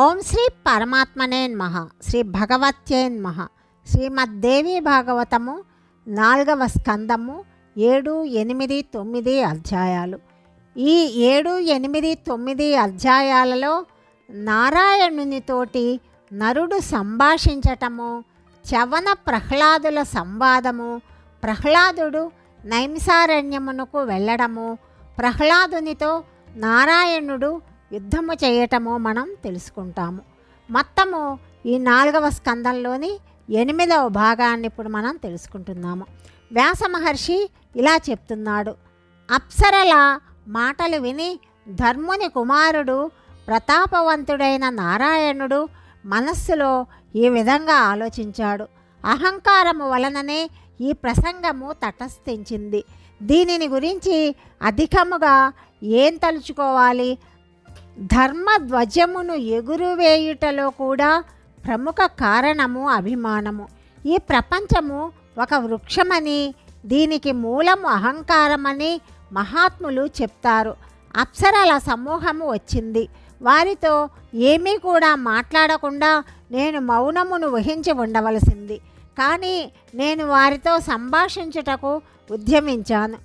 ఓం శ్రీ పరమాత్మనే నమః. శ్రీ భగవత్యే నమః. శ్రీమద్దేవి భాగవతము నాలుగవ స్కందము ఏడు ఎనిమిది తొమ్మిది అధ్యాయాలు. ఈ ఏడు ఎనిమిది తొమ్మిది అధ్యాయాలలో నారాయణునితోటి నరుడు సంభాషించటము చవన ప్రహ్లాదుల సంవాదము ప్రహ్లాదుడు నైంసారణ్యమునకు వెళ్ళడము ప్రహ్లాదునితో నారాయణుడు యుద్ధము చేయటము మనం తెలుసుకుంటాము. మొత్తము ఈ నాలుగవ స్కందంలోని ఎనిమిదవ భాగాన్ని ఇప్పుడు మనం తెలుసుకుంటున్నాము. వ్యాస మహర్షి ఇలా చెప్తున్నాడు. అప్సరల మాటలు విని ధర్ముని కుమారుడు ప్రతాపవంతుడైన నారాయణుడు మనస్సులో ఈ విధంగా ఆలోచించాడు. అహంకారము వలననే ఈ ప్రసంగము తటస్థించింది. దీనిని గురించి అధికముగా ఏం తలుచుకోవాలి? ధర్మధ్వజమును ఎగురువేయుటలో కూడా ప్రముఖ కారణము అభిమానము. ఈ ప్రపంచము ఒక వృక్షమని దీనికి మూలము అహంకారమని మహాత్ములు చెప్తారు. అప్సరల సమూహము వచ్చింది. వారితో ఏమీ కూడా మాట్లాడకుండా నేను మౌనమును వహించి ఉండవలసింది. కానీ నేను వారితో సంభాషించుటకు ఉద్యమించాను.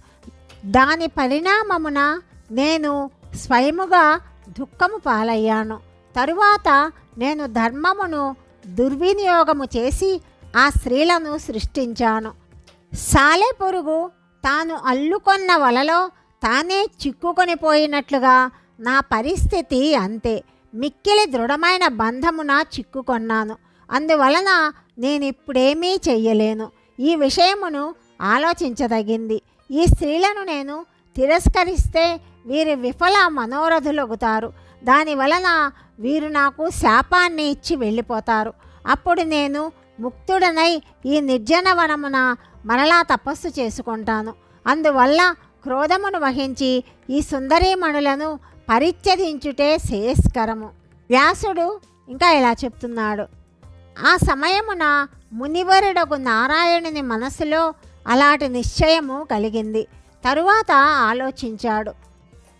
దాని పరిణామమున నేను స్వయముగా దుఃఖము పాలయ్యాను. తరువాత నేను ధర్మమును దుర్వినియోగము చేసి ఆ స్త్రీలను సృష్టించాను. సాలెపురుగు తాను అల్లుకొన్న వలలో తానే చిక్కుకొని పోయినట్లుగా నా పరిస్థితి అంతే. మిక్కిలి దృఢమైన బంధమున చిక్కుకొన్నాను. అందువలన నేను ఇప్పుడేమీ చెయ్యలేను. ఈ విషయమును ఆలోచించదగింది. ఈ స్త్రీలను నేను తిరస్కరిస్తే వీరి విఫల మనోరథులగుతారు. దాని వలన వీరు నాకు శాపాన్ని ఇచ్చి వెళ్ళిపోతారు. అప్పుడు నేను ముక్తుడనై ఈ నిర్జన వనమున మరలా తపస్సు చేసుకుంటాను. అందువల్ల క్రోధమును వహించి ఈ సుందరీమణులను పరిత్యజించుటే శ్రేయస్కరము వ్యాసుడు ఇంకా ఇలా చెప్తున్నాడు. ఆ సమయమున మునివరుడకు నారాయణుని మనసులో అలాంటి నిశ్చయము కలిగింది. తరువాత ఆలోచించాడు.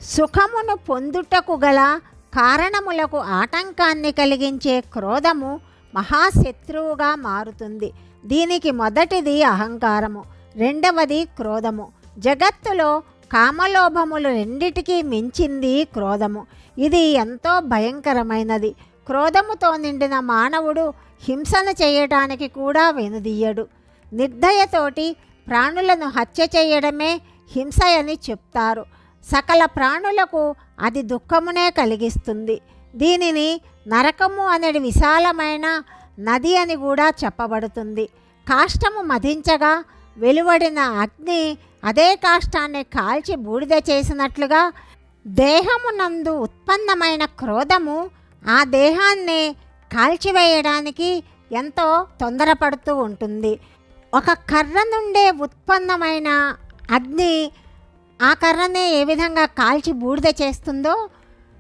సుఖమును పొందుటకు గల కారణములకు ఆటంకాన్ని కలిగించే క్రోధము మహాశత్రువుగా మారుతుంది. దీనికి మొదటిది అహంకారము రెండవది క్రోధము. జగత్తులో కామలోభములు రెండిటికీ మించింది క్రోధము. ఇది ఎంతో భయంకరమైనది. క్రోధముతో నిండిన మానవుడు హింసను చేయటానికి కూడా వెనుదీయడు. నిర్దయతోటి ప్రాణులను హత్య చేయడమే హింస అని చెప్తారు. సకల ప్రాణులకు అది దుఃఖమునే కలిగిస్తుంది. దీనిని నరకము అనేది విశాలమైన నది అని కూడా చెప్పబడుతుంది. కాష్టము మధించగా వెలువడిన అగ్ని అదే కాష్టాన్ని కాల్చి బూడిద చేసినట్లుగా దేహమునందు ఉత్పన్నమైన క్రోధము ఆ దేహాన్ని కాల్చివేయడానికి ఎంతో తొందరపడుతూ ఉంటుంది. ఒక కర్ర నుండే ఉత్పన్నమైన అగ్ని ఆ కర్రనే ఏ విధంగా కాల్చి బూడిద చేస్తుందో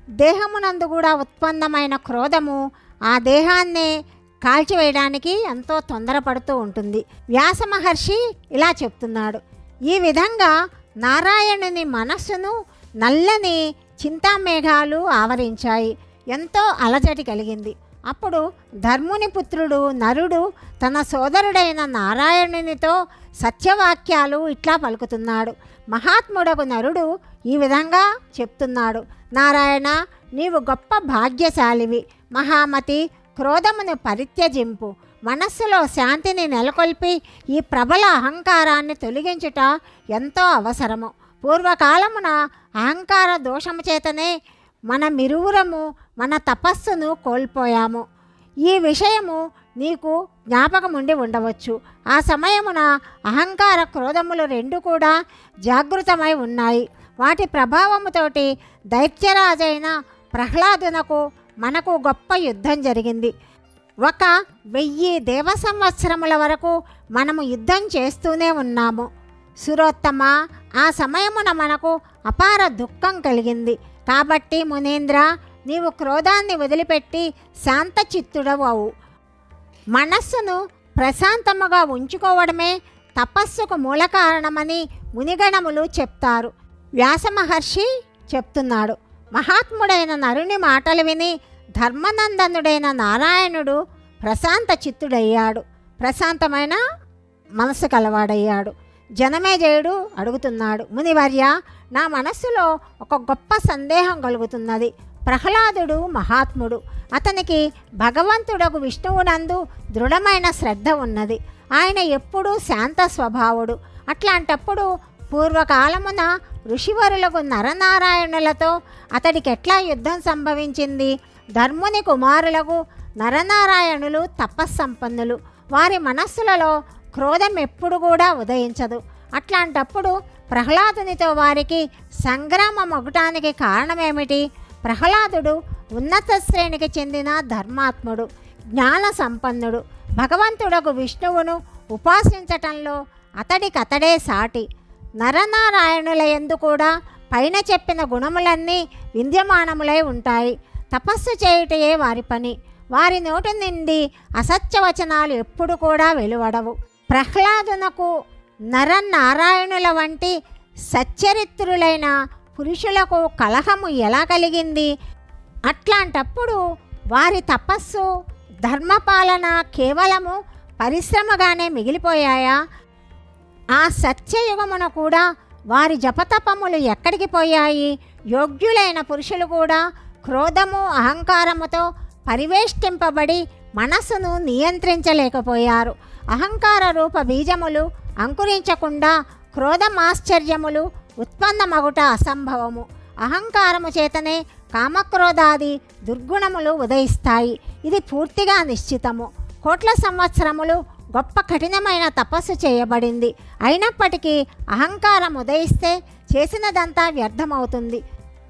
దేహమునందు కూడా ఉత్పన్నమైన క్రోధము ఆ దేహాన్నే కాల్చివేయడానికి ఎంతో తొందరపడుతూ ఉంటుంది. వ్యాస మహర్షి ఇలా చెప్తున్నాడు. ఈ విధంగా నారాయణుని మనస్సును నల్లని చింతామేఘాలు ఆవరించాయి. ఎంతో అలజడి కలిగింది. అప్పుడు ధర్ముని పుత్రుడు నరుడు తన సోదరుడైన నారాయణునితో సత్యవాక్యాలు ఇట్లా పలుకుతున్నాడు. మహాత్ముడకు నరుడు ఈ విధంగా చెప్తున్నాడు. నారాయణ నీవు గొప్ప భాగ్యశాలివి. మహామతి క్రోధమును పరిత్యజింపు. మనస్సులో శాంతిని నెలకొల్పి ఈ ప్రబల అహంకారాన్ని తొలగించుట ఎంతో అవసరము. పూర్వకాలమున అహంకార దోషము చేతనే మనమిరువురము మన తపస్సును కోల్పోయాము. ఈ విషయము నీకు జ్ఞాపకం ఉండి ఉండవచ్చు. ఆ సమయమున అహంకార క్రోధములు రెండు కూడా జాగృతమై ఉన్నాయి. వాటి ప్రభావముతోటి దైత్యరాజైన ప్రహ్లాదునకు మనకు గొప్ప యుద్ధం జరిగింది. ఒక వెయ్యి దేవ సంవత్సరముల వరకు మనము యుద్ధం చేస్తూనే ఉన్నాము. సురోత్తమ ఆ సమయమున మనకు అపార దుఃఖం కలిగింది. కాబట్టి మునేంద్ర నీవు క్రోధాన్ని వదిలిపెట్టి శాంతచిత్తుడవు అవు. మనస్సును ప్రశాంతముగా ఉంచుకోవడమే తపస్సుకు మూల కారణమని మునిగణములు చెప్తారు. వ్యాస మహర్షి చెప్తున్నాడు. మహాత్ముడైన నరుని మాటలు విని ధర్మనందనుడైన నారాయణుడు ప్రశాంత చిత్తుడయ్యాడు ప్రశాంతమైన మనసు కలవాడయ్యాడు. జనమేజయుడు అడుగుతున్నాడు. మునివర్య నా మనస్సులో ఒక గొప్ప సందేహం కలుగుతున్నది. ప్రహ్లాదుడు మహాత్ముడు. అతనికి భగవంతుడకు విష్ణువునందు దృఢమైన శ్రద్ధ ఉన్నది. ఆయన ఎప్పుడూ శాంత స్వభావుడు. అట్లాంటప్పుడు పూర్వకాలమున ఋషివరులకు నరనారాయణులతో అతడికి ఎట్లా యుద్ధం సంభవించింది? ధర్ముని కుమారులకు నరనారాయణులు తపస్సంపన్నులు. వారి మనస్సులలో క్రోధం ఎప్పుడు కూడా ఉదయించదు. అట్లాంటప్పుడు ప్రహ్లాదునితో వారికి సంగ్రామం ఒకటానికి కారణమేమిటి? ప్రహ్లాదుడు ఉన్నత శ్రేణికి చెందిన ధర్మాత్ముడు జ్ఞాన సంపన్నుడు. భగవంతుడకు విష్ణువును ఉపాసించటంలో అతడికతడే సాటి. నరనారాయణుల ఎందు కూడా పైన చెప్పిన గుణములన్నీ విద్యమానములై ఉంటాయి. తపస్సు చేయుటయే వారి పని. వారి నోటి నుండి అసత్యవచనాలు ఎప్పుడు కూడా వెలువడవు. ప్రహ్లాదునకు నరనారాయణుల వంటి సచ్చరిత్రులైన పురుషులకు కలహము ఎలా కలిగింది? అట్లాంటప్పుడు వారి తపస్సు ధర్మపాలన కేవలము పరిశ్రమగానే మిగిలిపోయాయా? ఆ సత్యయుగమున కూడా వారి జపతపములు ఎక్కడికి పోయాయి? యోగ్యులైన పురుషులు కూడా క్రోధము అహంకారముతో పరివేష్టింపబడి మనసును నియంత్రించలేకపోయారు. అహంకార రూప బీజములు అంకురించకుండా క్రోధమాశ్చర్యములు ఉత్పన్నమగుట అసంభవము. అహంకారము చేతనే కామక్రోధాది దుర్గుణములు ఉదయిస్తాయి. ఇది పూర్తిగా నిశ్చితము. కోట్ల సంవత్సరములు గొప్ప కఠినమైన తపస్సు చేయబడింది. అయినప్పటికీ అహంకారం ఉదయిస్తే చేసినదంతా వ్యర్థమవుతుంది.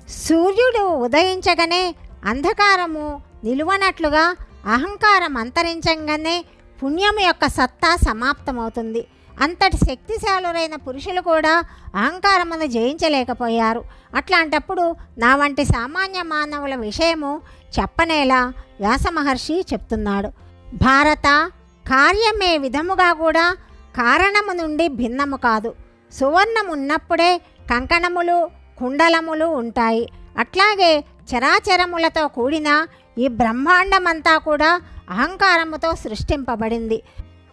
సూర్యుడు ఉదయించగానే అంధకారము నిలువనట్లుగా అహంకారం అంతరించగానే పుణ్యం యొక్క సత్తా సమాప్తమవుతుంది. అంతటి శక్తిశాలురైన పురుషులు కూడా అహంకారమును జయించలేకపోయారు. అట్లాంటప్పుడు నా వంటి సామాన్య మానవుల విషయము చెప్పనేలా వ్యాసమహర్షి చెప్తున్నాడు. భారత కార్యమే విధముగా కూడా కారణము నుండి భిన్నము కాదు. సువర్ణం ఉన్నప్పుడే కంకణములు కుండలములు ఉంటాయి. అట్లాగే చరాచరములతో కూడిన ఈ బ్రహ్మాండమంతా కూడా అహంకారముతో సృష్టింపబడింది.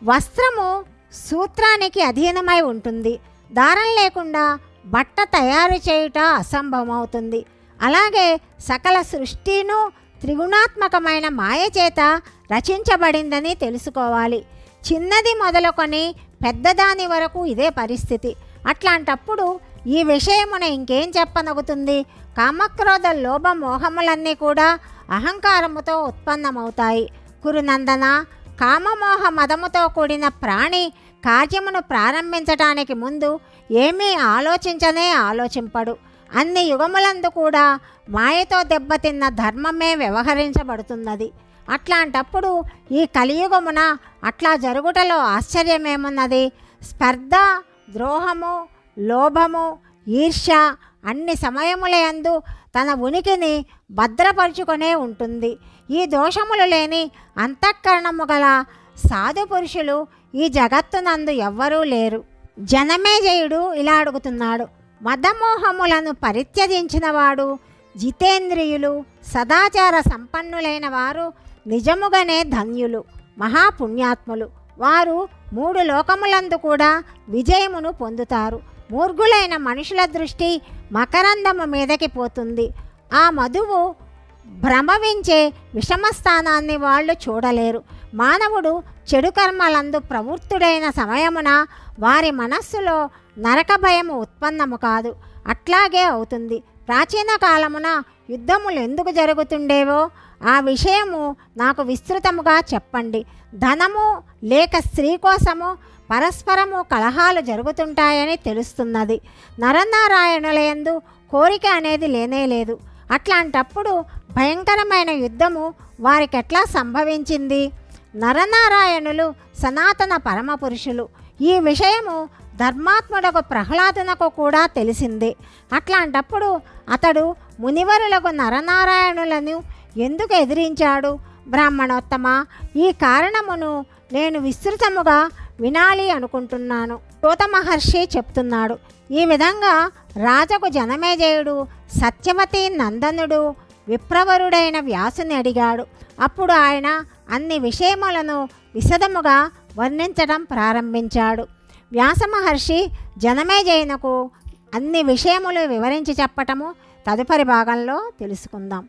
వస్త్రము సూత్రానికి అధీనమై ఉంటుంది. దారం లేకుండా బట్ట తయారు చేయుట అసంభవమవుతుంది. అలాగే సకల సృష్టిను త్రిగుణాత్మకమైన మాయ చేత రచించబడిందని తెలుసుకోవాలి. చిన్నది మొదలుకొని పెద్దదాని వరకు ఇదే పరిస్థితి. అట్లాంటప్పుడు ఈ విషయమున ఇంకేం చెప్పనగుతుంది? కామక్రోధ లోభ మోహములన్నీ కూడా అహంకారముతో ఉత్పన్నమవుతాయి. కురునందన కామమోహ మదముతో కూడిన ప్రాణి కార్యమును ప్రారంభించటానికి ముందు ఏమీ ఆలోచించనే ఆలోచింపడు. అన్ని యుగములందు కూడా మాయతో దెబ్బతిన్న ధర్మమే వ్యవహరించబడుతున్నది. అట్లాంటప్పుడు ఈ కలియుగమున అట్లా జరుగుటలో ఆశ్చర్యమేమున్నది? స్పర్ధ ద్రోహము లోభము ఈర్ష్య అన్ని సమయములందు తన ఉనికిని భద్రపరుచుకొనే ఉంటుంది. ఈ దోషములు లేని అంతఃకరణము గల సాధు పురుషులు ఈ జగత్తునందు ఎవ్వరూ లేరు. జనమేజయుడు ఇలా అడుగుతున్నాడు. మదమోహములను పరిత్యజించినవాడు జితేంద్రియులు సదాచార సంపన్నులైన వారు నిజముగానే ధన్యులు మహాపుణ్యాత్ములు. వారు మూడు లోకములందు కూడా విజయమును పొందుతారు. మూర్ఘులైన మనుషుల దృష్టి మకరందము మీదకి పోతుంది. ఆ మధువు భ్రమవించే విషమస్థానాన్ని వాళ్ళు చూడలేరు. మానవుడు చెడు కర్మలందు ప్రవృత్తుడైన సమయమున వారి మనస్సులో నరక భయము ఉత్పన్నము కాదు. అట్లాగే అవుతుంది. ప్రాచీన కాలమున యుద్ధములు ఎందుకు జరుగుతుండేవో ఆ విషయము నాకు విస్తృతముగా చెప్పండి. ధనము లేక స్త్రీ కోసము పరస్పరము కలహాలు జరుగుతుంటాయని తెలుస్తున్నది. నరనారాయణులయందు కోరిక అనేది లేనే లేదు. అట్లాంటప్పుడు భయంకరమైన యుద్ధము వారికి ఎట్లా సంభవించింది? నరనారాయణులు సనాతన పరమపురుషులు. ఈ విషయము ధర్మాత్ముడకు ప్రహ్లాదునకు కూడా తెలిసింది. అట్లాంటప్పుడు అతడు మునివరులకు నరనారాయణులను ఎందుకు ఎదిరించాడు? బ్రాహ్మణోత్తమ ఈ కారణమును నేను విస్తృతముగా వినాలి అనుకుంటున్నాను. తోత మహర్షి చెప్తున్నాడు ఈ విధంగా రాజకు జనమేజయుడు సత్యవతి నందనుడు విప్రవరుడైన వ్యాసుని అడిగాడు. అప్పుడు ఆయన అన్ని విషయములను విశదముగా వర్ణించడం ప్రారంభించాడు. వ్యాస మహర్షి జనమేజయునకు అన్ని విషయములు వివరించి చెప్పటము తదుపరి భాగంలో తెలుసుకుందాం.